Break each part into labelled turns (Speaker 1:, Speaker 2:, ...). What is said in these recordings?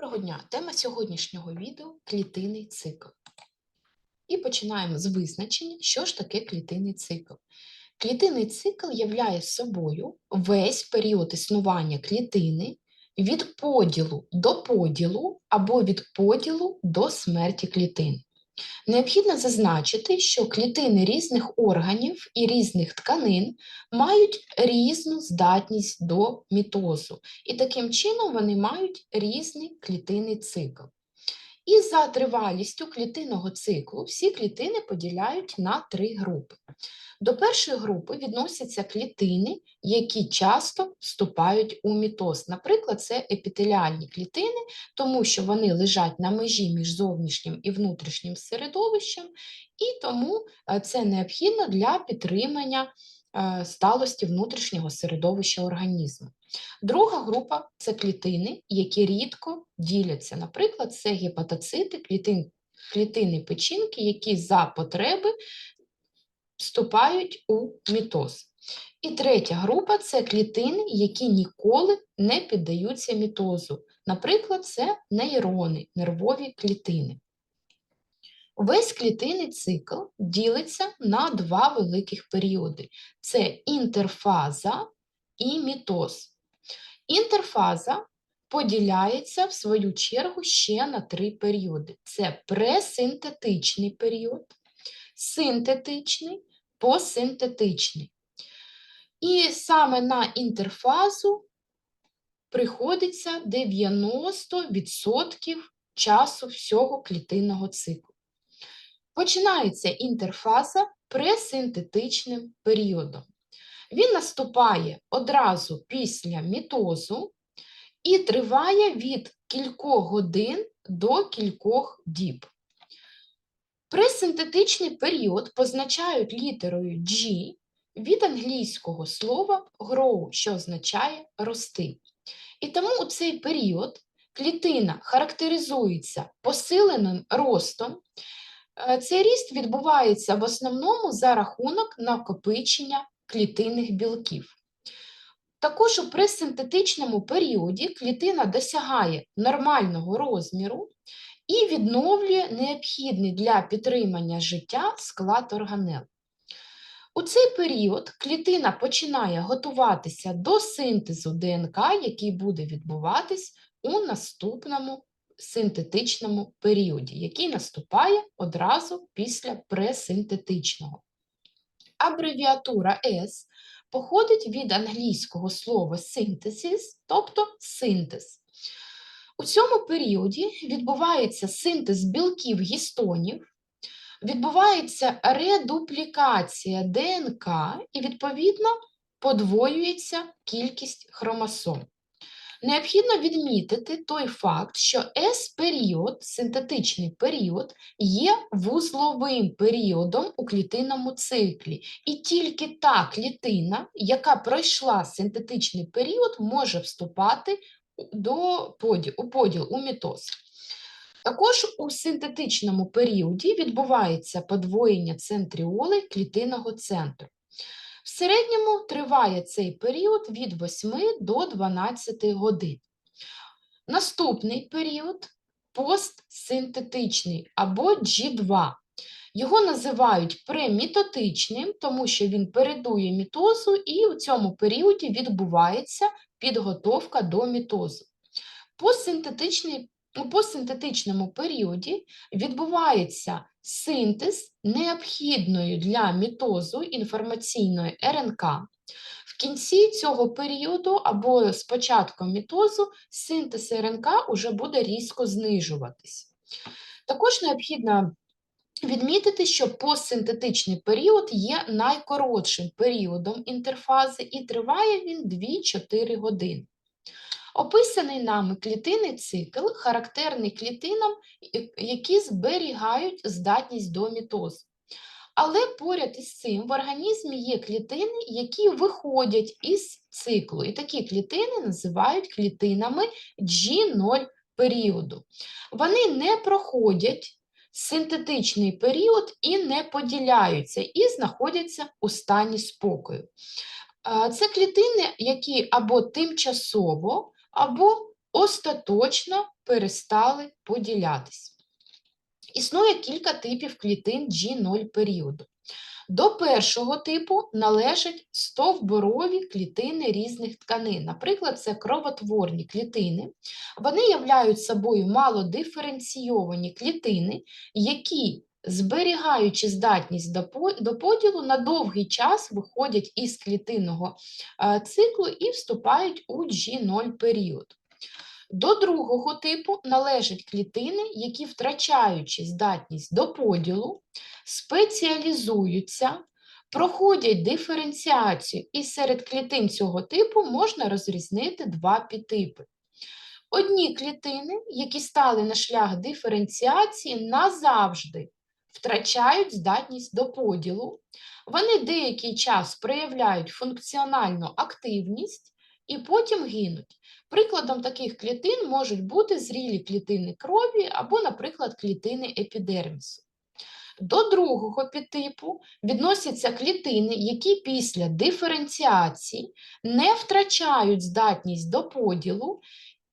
Speaker 1: Доброго дня! Тема сьогоднішнього відео клітинний цикл. І починаємо з визначення, що ж таке клітинний цикл. Клітинний цикл являє собою весь період існування клітини від поділу до поділу або від поділу до смерті клітин. Необхідно зазначити, що клітини різних органів і різних тканин мають різну здатність до мітозу, і таким чином вони мають різний клітинний цикл. І за тривалістю клітинного циклу всі клітини поділяють на три групи. До першої групи відносяться клітини, які часто вступають у мітоз. Наприклад, це епітеліальні клітини, тому що вони лежать на межі між зовнішнім і внутрішнім середовищем, і тому е, це необхідно для підтримання сталості внутрішнього середовища організму. Друга група це клітини, які рідко діляться. Наприклад, це гепатоцити, клітин, клітини печінки, які за потреби вступають у мітоз. І третя група це клітини, які ніколи не піддаються мітозу. Наприклад, це нейрони, нервові клітини. Весь клітинний цикл ділиться на два великих періоди: це інтерфаза і мітоз. Інтерфаза поділяється в свою чергу ще на три періоди: це пресинтетичний період, синтетичний, посинтетичний. І саме на інтерфазу приходиться 90% часу всього клітинного циклу. Починається інтерфаза пресинтетичним періодом. Він наступає одразу після мітозу і триває від кількох годин до кількох діб. Пресинтетичний період позначають літерою G від англійського слова grow, що означає рости. І тому у цей період клітина характеризується посиленим ростом. Е, Цей ріст відбувається в основному за рахунок накопичення клітинних білків. Також у пресинтетичному періоді клітина досягає нормального розміру і відновлює необхідний для підтримання життя склад органел. У цей період клітина починає готуватися до синтезу ДНК, який буде відбуватись у наступному синтетичному періоді, який наступає одразу після пресинтетичного. Абревіатура S походить від англійського слова синтезис, тобто синтез. У цьому періоді відбувається синтез білків гістонів, відбувається редуплікація ДНК і, відповідно, подвоюється кількість хромосом. Необхідно відмітити той факт, що S-період, синтетичний період, є вузловим періодом у клітинному циклі, і тільки та клітина, яка пройшла синтетичний період, може вступати до поділ, у поділ у мітоз. Також у синтетичному періоді відбувається подвоєння центріоли клітинного центру. В середньому триває цей період від 8 до 12 годин. Наступний період постсинтетичний або G2. Його називають премітотичним, тому що він передує мітозу, і у цьому періоді відбувається підготовка до мітозу. У постсинтетичному періоді відбувається синтез необхідної для мітозу інформаційної РНК. В кінці цього періоду або з початком мітозу синтез РНК уже буде різко знижуватись. Також необхідно відмітити, що постсинтетичний період є найкоротшим періодом інтерфази і триває він 2-4 години. Описаний нами клітинний цикл характерний клітинам, які зберігають здатність до мітозу. Але поряд із цим в організмі є клітини, які виходять із циклу. І такі клітини називають клітинами G0 періоду. Вони не проходять синтетичний період і не поділяються, і знаходяться у стані спокою. Це клітини, які або тимчасово або остаточно перестали поділятись. Існує кілька типів клітин G0 періоду. До першого типу належать стовбурові клітини різних тканин. Наприклад, це кровотворні клітини. Вони являють собою малодиференційовані клітини, які, зберігаючи здатність до поділу, на довгий час виходять із клітинного циклу і вступають у G0 період. До другого типу належать клітини, які, втрачаючи здатність до поділу, спеціалізуються, проходять диференціацію, і серед клітин цього типу можна розрізнити два підтипи. Одні клітини, які стали на шлях диференціації, назавжди втрачають здатність до поділу, вони деякий час проявляють функціональну активність і потім гинуть. Прикладом таких клітин можуть бути зрілі клітини крові або, наприклад, клітини епідермісу. До другого підтипу відносяться клітини, які після диференціації не втрачають здатність до поділу,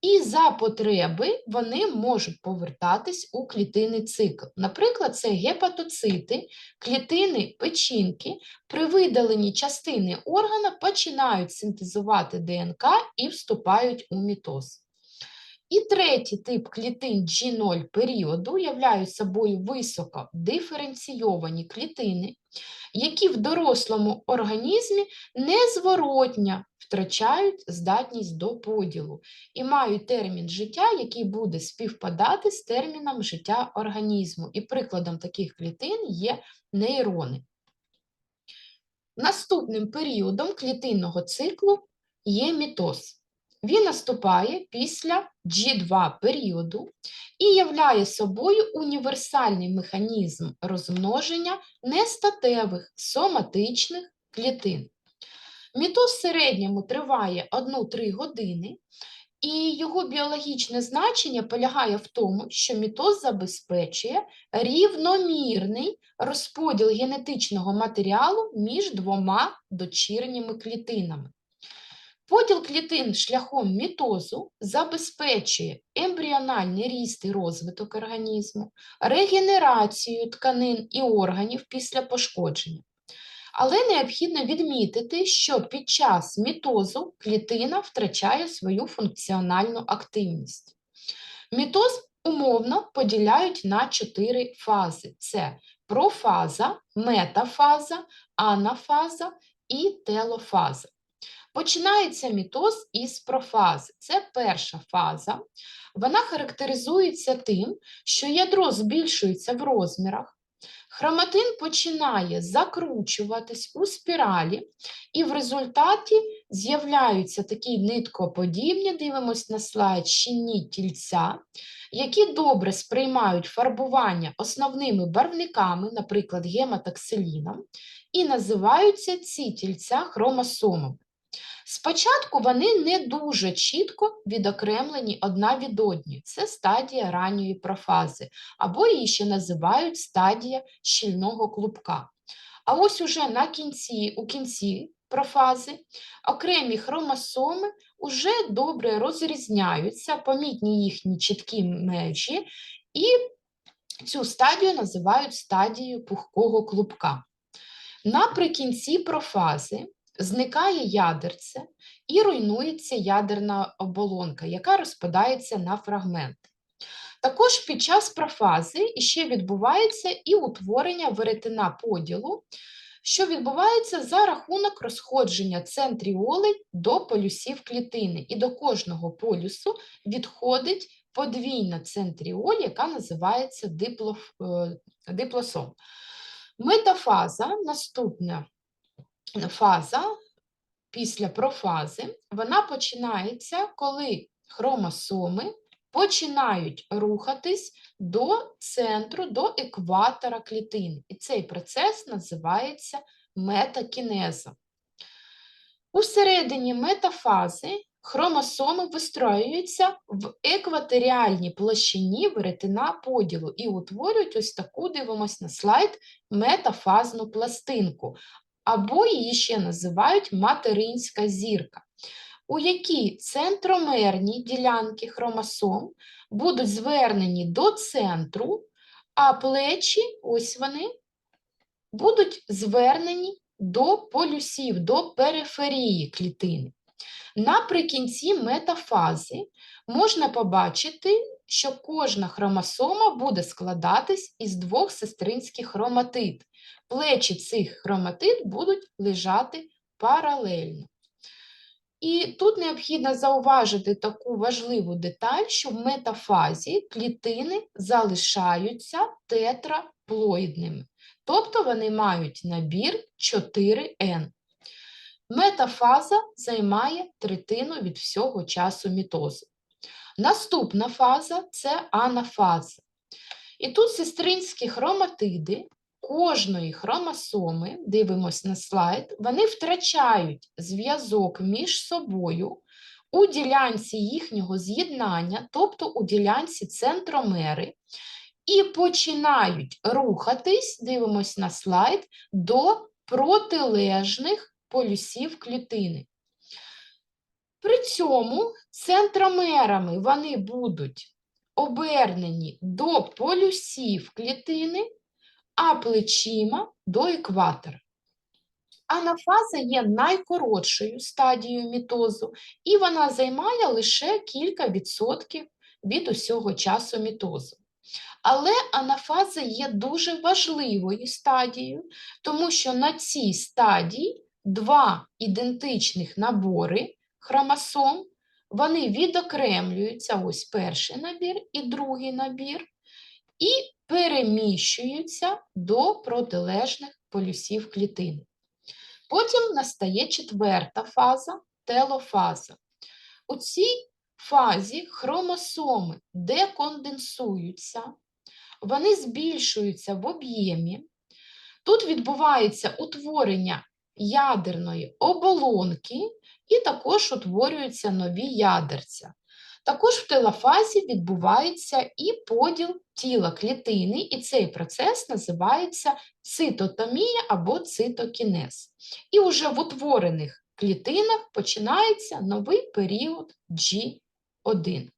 Speaker 1: і за потреби вони можуть повертатись у клітинний цикл. Наприклад, це гепатоцити, клітини печінки, при видаленні частини органа починають синтезувати ДНК і вступають у мітоз. І третій тип клітин G0 періоду являють собою високо диференційовані клітини, які в дорослому організмі незворотня втрачають здатність до поділу і мають термін життя, який буде співпадати з терміном життя організму. І прикладом таких клітин є нейрони. Наступним періодом клітинного циклу є мітоз. Він наступає після G2 періоду і являє собою універсальний механізм розмноження нестатевих соматичних клітин. Мітоз в середньому триває 1-3 години, і його біологічне значення полягає в тому, що мітоз забезпечує рівномірний розподіл генетичного матеріалу між двома дочірніми клітинами. Поділ клітин шляхом мітозу забезпечує ембріональний ріст і розвиток організму, регенерацію тканин і органів після пошкодження. Але необхідно відмітити, що під час мітозу клітина втрачає свою функціональну активність. Мітоз умовно поділяють на чотири фази: це профаза, метафаза, анафаза і телофаза. Починається мітоз із профази. Це перша фаза. Вона характеризується тим, що ядро збільшується в розмірах, хроматин починає закручуватись у спіралі, і в результаті з'являються такі ниткоподібні, дивимось на слайд, щінні тільця, які добре сприймають фарбування основними барвниками, наприклад, гематоксиліном, і називаються ці тільця хромосомами. Спочатку вони не дуже чітко відокремлені одна від одної. Це стадія ранньої профази, або її ще називають стадія щільного клубка. А ось уже на кінці, у кінці профази окремі хромосоми вже добре розрізняються, помітні їхні чіткі межі, і цю стадію називають стадією пухкого клубка. Наприкінці профази зникає ядерце і руйнується ядерна оболонка, яка розпадається на фрагменти. Також під час профази ще відбувається і утворення веретена поділу, що відбувається за рахунок розходження центріолей до полюсів клітини, і до кожного полюсу відходить подвійна центріоль, яка називається е, диплосом. Метафаза наступна фаза після профази, вона починається, коли хромосоми починають рухатись до центру, до екватора клітини. І цей процес називається метакінеза. У середині метафази хромосоми вистроюються в екваторіальній площині веретена поділу і утворюють ось таку, дивимось на слайд, метафазну пластинку або її ще називають материнська зірка. у які центромерні ділянки хромосом будуть звернені до центру, а плечі, ось вони, будуть звернені до полюсів, до периферії клітини. Наприкінці метафази можна побачити, що кожна хромосома буде складатись із двох сестринських хроматид. Плечі цих хроматид будуть лежати паралельно. І тут необхідно зауважити таку важливу деталь, що в метафазі клітини залишаються тетраплоїдними, тобто вони мають набір 4N. Метафаза займає третину від всього часу мітозу. Наступна фаза це анафаза. І тут сестринські хроматиди кожної хромосоми, дивимось на слайд, вони втрачають зв'язок між собою у ділянці їхнього з'єднання, тобто у ділянці центромери, і починають рухатись, дивимось на слайд, до протилежних полюсів клітини. При цьому центромерами вони будуть обернені до полюсів клітини, а плечима до екватора. Анафаза є найкоротшою стадією мітозу, і вона займає лише кілька відсотків від усього часу мітозу. Але анафаза є дуже важливою стадією, тому що на цій стадії два ідентичних набори хромосом, вони відокремлюються, ось перший набір і другий набір, і переміщуються до протилежних полюсів клітини. Потім настає четверта фаза телофаза. У цій фазі хромосоми деконденсуються, вони збільшуються в об'ємі. Тут відбувається утворення ядерної оболонки і також утворюються нові ядерця. Також в телофазі відбувається і поділ тіла клітини, і цей процес називається цитотомія або цитокінез. І вже в утворених клітинах починається новий період G1.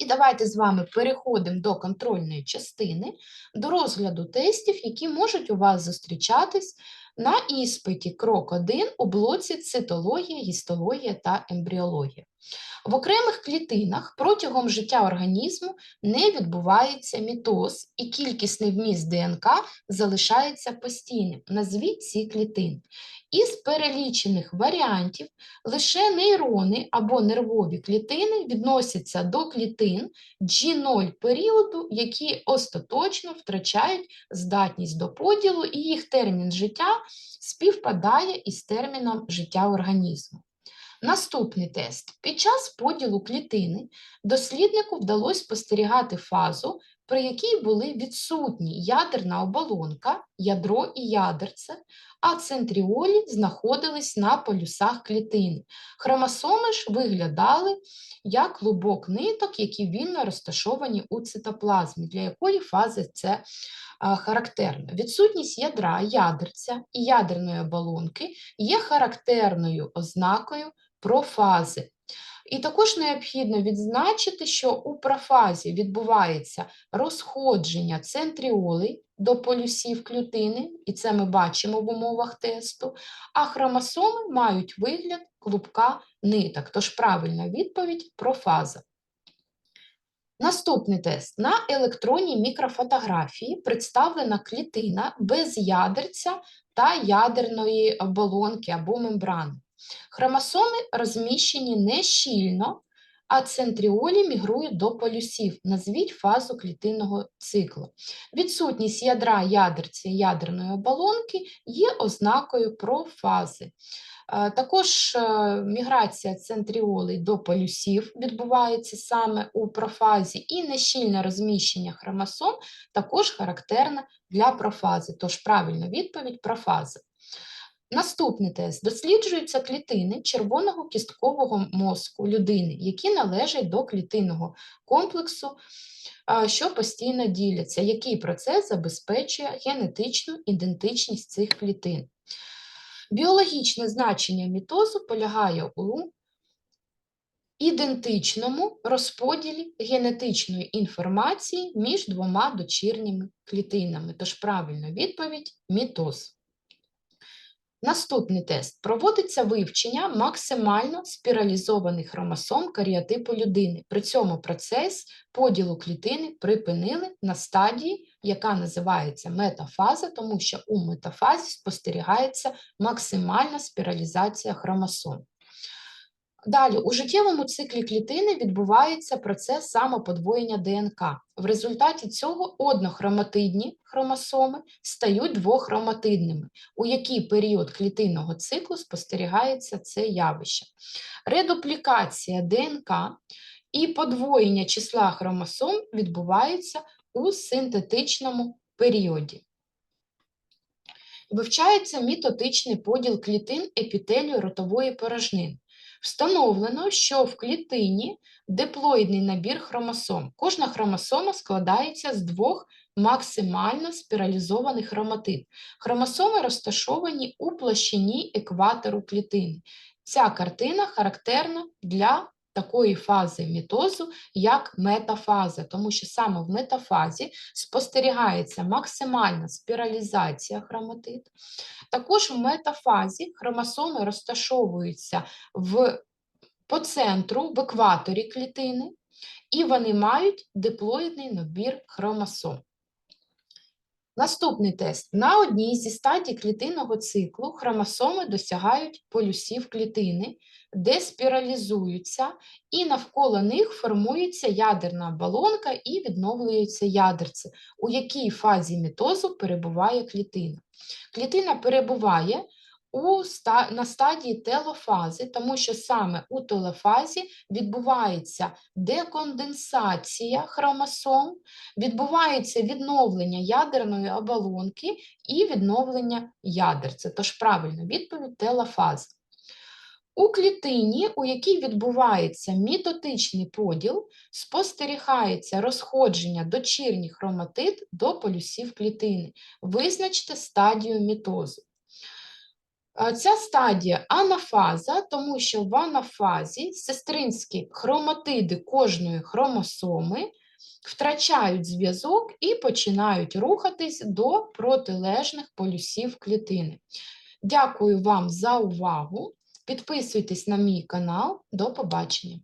Speaker 1: І давайте з вами переходимо до контрольної частини, до розгляду тестів, які можуть у вас зустрічатись на іспиті крок 1 у блоці цитологія, гістологія та ембріологія. В окремих клітинах протягом життя організму не відбувається мітоз, і кількісний вміст ДНК залишається постійним. Назвіть ці клітини. Із перелічених варіантів лише нейрони або нервові клітини відносяться до клітин G0 періоду, які остаточно втрачають здатність до поділу, і їх термін життя співпадає із терміном життя організму. Наступний тест. Під час поділу клітини досліднику вдалося спостерігати фазу, при якій були відсутні ядерна оболонка, ядро і ядерце, а центріолі знаходились на полюсах клітини. Хромосоми ж виглядали як клубок ниток, які вільно розташовані у цитоплазмі, для якої фази це характерно. Відсутність ядра, ядерця і ядерної оболонки є характерною ознакою профази. І також необхідно відзначити, що у профазі відбувається розходження центріолей до полюсів клітини, і це ми бачимо в умовах тесту, а хромосоми мають вигляд клубка ниток, тож правильна відповідь профаза. Наступний тест. На електронній мікрофотографії представлена клітина без ядерця та ядерної оболонки або мембрани. Хромосоми розміщені не щільно, а центріолі мігрують до полюсів. Назвіть фазу клітинного циклу. Відсутність ядра ядерця і ядерної оболонки є ознакою профази. Е, Також е, міграція центріолей до полюсів відбувається саме у профазі, і нещільне розміщення хромосом також характерне для профази. Тож правильна відповідь профаза. Наступний тест. Досліджуються клітини червоного кісткового мозку людини, які належать до клітинного комплексу, що постійно діляться. Який процес забезпечує генетичну ідентичність цих клітин? Біологічне значення мітозу полягає у ідентичному розподілі генетичної інформації між двома дочірніми клітинами. Тож правильна відповідь мітоз. Наступний тест. Проводиться вивчення максимально спіралізованих хромосом каріотипу людини. При цьому процес поділу клітини припинили на стадії, яка називається метафаза, тому що у метафазі спостерігається максимальна спіралізація хромосом. Далі, у життєвому циклі клітини відбувається процес самоподвоєння ДНК. В результаті цього однохроматидні хромосоми стають двохроматидними. У який період клітинного циклу спостерігається це явище? Редуплікація ДНК і подвоєння числа хромосом відбувається у синтетичному періоді. Вивчається мітотичний поділ клітин епітелію ротової порожнини. Встановлено, що в клітині диплоїдний набір хромосом. Кожна хромосома складається з двох максимально спіралізованих хроматид. Хромосоми розташовані у площині екватору клітини. Ця картина характерна для такої фази мітозу, як метафаза, тому що саме в метафазі спостерігається максимальна спіралізація хроматид. Також в метафазі хромосоми розташовуються в, по центру, в екваторі клітини, і вони мають диплоїдний набір хромосом. Наступний тест. На одній зі стадій клітинного циклу хромосоми досягають полюсів клітини, де спіралізуються, і навколо них формується ядерна оболонка і відновлюється ядерце, у якій фазі мітозу перебуває клітина. Клітина перебуває у на стадії телофази, тому що саме у телофазі відбувається деконденсація хромосом, відбувається відновлення ядерної оболонки і відновлення ядерця. Тож правильна відповідь телофаза. У клітині, у якій відбувається мітотичний поділ, спостерігається розходження дочірніх хроматид до полюсів клітини. Визначте стадію мітозу. Е, Ця стадія анафаза, тому що в анафазі сестринські хроматиди кожної хромосоми втрачають зв'язок і починають рухатись до протилежних полюсів клітини. Дякую вам за увагу. Підписуйтесь на мій канал. До побачення!